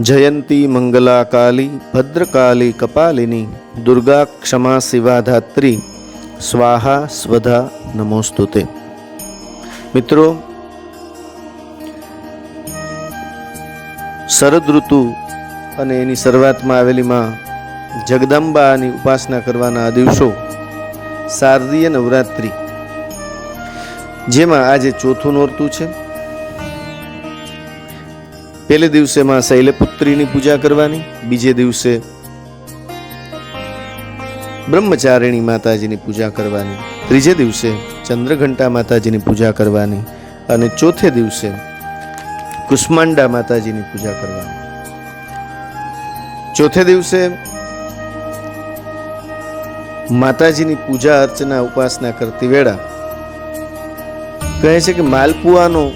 જયંતી મંગલા કાલી ભદ્રકાલી કપાલિની દુર્ગા ક્ષમા શિવાધાત્રી સ્વાહા સ્વધા નમોસ્તુતે મિત્રો શરદ ઋતુ અને એની શરૂઆતમાં આવેલી માં જગદંબાની ઉપાસના કરવાના આ દિવસો, શારદીય નવરાત્રિ, જેમાં આજે ચોથું નોરતું છે. પહેલે દિવસે માં શૈલપુત્રીની પૂજા કરવાની, બીજે દિવસે બ્રહ્મચારિણી માતાજીની પૂજા કરવાની, ત્રીજે દિવસે ચંદ્રઘંટા માતાજીની પૂજા કરવાની અને ચોથે દિવસે કુષ્માંડા માતાજીની પૂજા કરવાની. ચોથે દિવસે માતાજીની પૂજા અર્ચના ઉપાસના કરતી વેળા કહે છે કે માલપુઆનો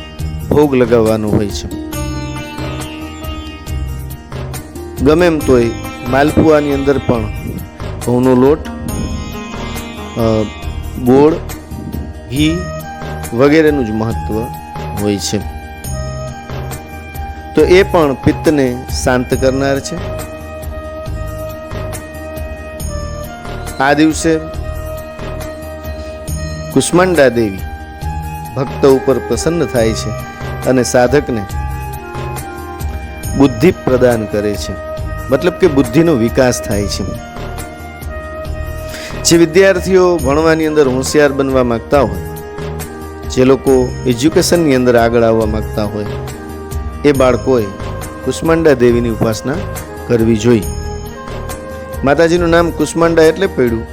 ભોગ લગાવવાનો હોય છે. ગમે એમ તોય માલપુઆની અંદર પણ ઘઉંનો લોટ ગોળ, ઘી વગેરેનું જ મહત્ત્વ હોય છે. તો એ પણ પિત્તને શાંત કરનાર છે. આ દિવસે કુષ્માંડા દેવી ભક્ત ઉપર પ્રસન્ન થાય છે અને સાધકને બુદ્ધિ પ્રદાન કરે છે. મતલબ કે બુદ્ધિનો વિકાસ થાય છે. જે વિદ્યાર્થીઓ ભણવાની અંદર હોશિયાર બનવા માગતા હોય, જે લોકો એજ્યુકેશનની અંદર આગળ આવવા માંગતા હોય, એ બાળકોએ કુષ્માંડા દેવીની ઉપાસના કરવી જોઈએ. માતાજીનું નામ કુષ્માંડા એટલે પડ્યું.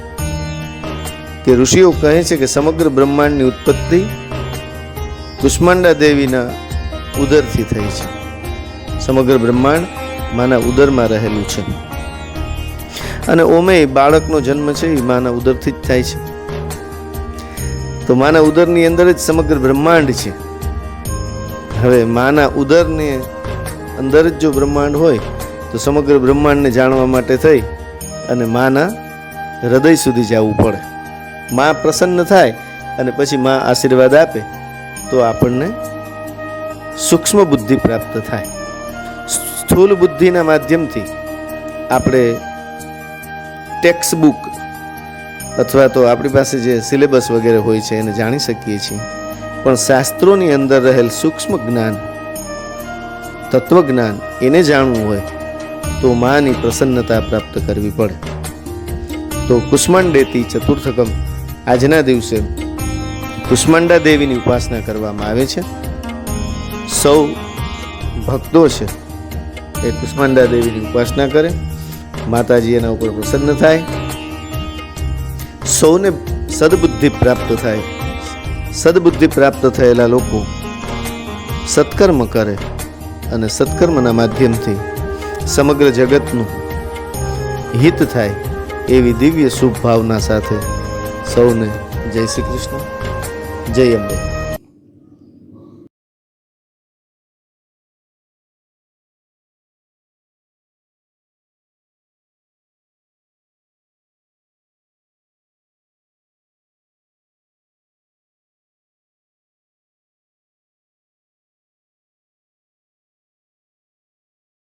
કે ઋષિઓ કહે છે કે સમગ્ર બ્રહ્માંડની ઉત્પત્તિ કુષ્માંડા દેવીના ઉદરથી થઈ છે. સમગ્ર બ્રહ્માંડ માના ઉદરમાં રહેલું છે. અને ઓમે બાળકનો જન્મ છે એ માના ઉદરથી જ થાય છે. તો માના ઉદરની અંદર જ સમગ્ર બ્રહ્માંડ છે. હવે માના ઉદરને અંદર જ જો બ્રહ્માંડ હોય, તો સમગ્ર બ્રહ્માંડને જાણવા માટે થઈ અને માના હૃદય સુધી જવું પડે. માં પ્રસન્ન થાય અને પછી માં આશીર્વાદ આપે, તો આપણને સૂક્ષ્મ બુદ્ધિ પ્રાપ્ત થાય. સ્થૂલ બુદ્ધિના માધ્યમથી આપણે ટેક્સ્ટ બુક અથવા તો આપણી પાસે જે સિલેબસ વગેરે હોય છે એને જાણી શકીએ છીએ. પણ શાસ્ત્રોની અંદર રહેલ સૂક્ષ્મ જ્ઞાન, તત્વજ્ઞાન એને જાણવું હોય તો માની પ્રસન્નતા પ્રાપ્ત કરવી પડે. તો કુષ્માંડેતી ચતુર્થકમ આજના દિવસે કુષ્માંડા દેવીની ઉપાસના કરવામાં આવે છે. સૌ ભક્તો છે. એ કુષ્માંડા દેવીની ઉપાસના કરે. માતાજી એના ઉપર પ્રસન્ન થાય. સૌને સદબુદ્ધિ પ્રાપ્ત થાય. સદબુદ્ધિ પ્રાપ્ત થયેલા લોકો સત્કર્મ કરે અને સત્કર્મના માધ્યમથી સમગ્ર જગતનું હિત થાય એવી દિવ્ય શુભ ભાવના સાથે સૌને જય શ્રી કૃષ્ણ. જય અંબે.